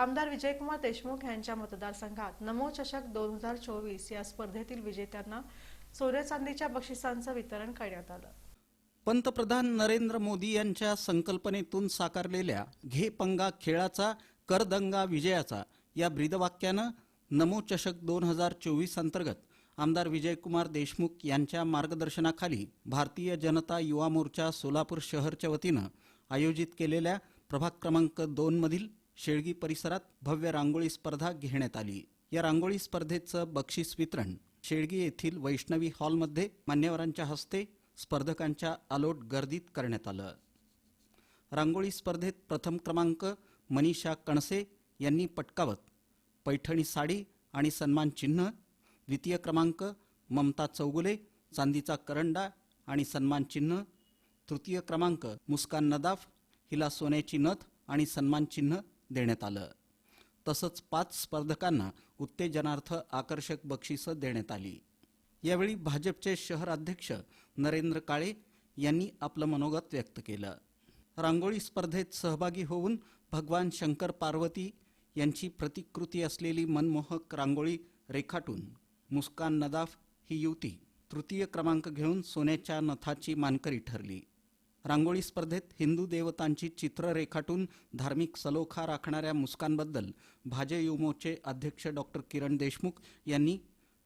आमदार विजयकुमार देशमुख यांच्या मतदारसंघात नमो चषक दोन हजार चोवीस या स्पर्धेतील विजेत्यांना सोने चांदीच्या बक्षिसांचं वितरण करण्यात आलं. पंतप्रधान नरेंद्र मोदी यांच्या संकल्पनेतून साकारलेल्या घे पंगा खेळाचा करदंगा विजयाचा या ब्रीदवाक्यानं नमो चषक दोन हजार चोवीस अंतर्गत आमदार विजयकुमार देशमुख यांच्या मार्गदर्शनाखाली भारतीय जनता युवा मोर्चा सोलापूर शहरच्या वतीनं आयोजित केलेल्या प्रभाग क्रमांक दोनमधील शेळगी परिसरात भव्य रांगोळी स्पर्धा घेण्यात आली. या रांगोळी स्पर्धेचं बक्षीस वितरण शेळगी येथील वैष्णवी हॉलमध्ये मान्यवरांच्या हस्ते स्पर्धकांच्या आलोट गर्दीत करण्यात आलं. रांगोळी स्पर्धेत प्रथम क्रमांक मनीषा कणसे यांनी पटकावत पैठणी साडी आणि सन्मान चिन्ह द्वितीय क्रमांक ममता चौगुले चांदीचा करंडा आणि सन्मान चिन्ह तृतीय क्रमांक मुस्कान नदाफ हिला सोन्याची नथ आणि सन्मान चिन्ह देण्यात आलं. तसंच पाच स्पर्धकांना उत्तेजनार्थ आकर्षक बक्षिसं देण्यात आली. यावेळी भाजपचे शहर अध्यक्ष नरेंद्र काळे यांनी आपलं मनोगत व्यक्त केलं. रांगोळी स्पर्धेत सहभागी होऊन भगवान शंकर पार्वती यांची प्रतिकृती असलेली मनमोहक रांगोळी रेखाटून मुस्कान नदाफ ही युवती तृतीय क्रमांक घेऊन सोन्याच्या नथाची मानकरी ठरली. रांगोळी स्पर्धेत हिंदू देवतांची चित्र रेखाटून धार्मिक सलोखा राखणाऱ्या मुस्कानबद्दल भाजे युमोचे अध्यक्ष डॉक्टर किरण देशमुख यांनी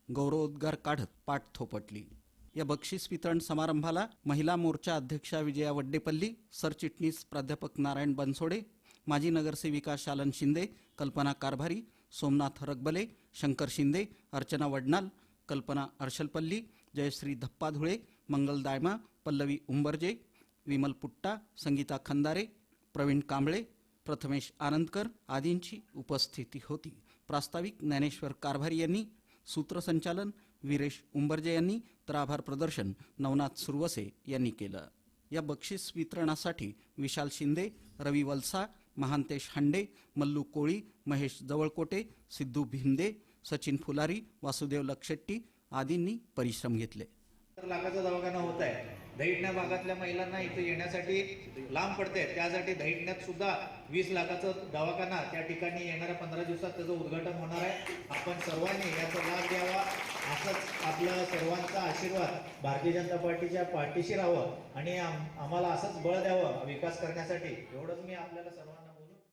गौरवोद्गार काढत पाठ थोपटली. या बक्षीस वितरण समारंभाला महिला मोर्चा अध्यक्षा विजया वड्डेपल्ली सरचिटणीस प्राध्यापक नारायण बनसोडे माजी नगरसेविका शालन शिंदे कल्पना कारभारी सोमनाथ रगबले शंकर शिंदे अर्चना वडनाल कल्पना अर्शलपल्ली जयश्री धप्पा धुळे मंगल दायमा पल्लवी उंबरजे विमल पुट्टा संगीता खंदारे प्रवीण कांबळे प्रथमेश आनंदकर आदींची उपस्थिती होती. प्रास्ताविक ज्ञानेश्वर कारभारी यांनी सूत्रसंचालन वीरेश उंबर्जे यांनी तर आभार प्रदर्शन नवनाथ सुरवसे यांनी केलं. या बक्षीस वितरणासाठी विशाल शिंदे रवी वलसा महांतेश हांडे मल्लू कोळी महेश जवळकोटे सिद्धू भिमदे सचिन फुलारी वासुदेव लक्षेट्टी आदींनी परिश्रम घेतले. लाखाचा दवाखाना होत आहे. दहिटण्या भागातल्या महिलांना इथे येण्यासाठी लांब पडते. त्यासाठी दहिटण्यात सुद्धा वीस लाखाचा दवाखाना त्या ठिकाणी येणाऱ्या पंधरा दिवसात त्याचं उद्घाटन होणार आहे. आपण सर्वांनी याचा लाभ घ्यावा. असंच आपला सर्वांचा आशीर्वाद भारतीय जनता पार्टीच्या पाठीशी राहावं आणि आम्हाला असंच बळ द्यावं विकास करण्यासाठी. एवढंच मी आपल्याला सर्वांना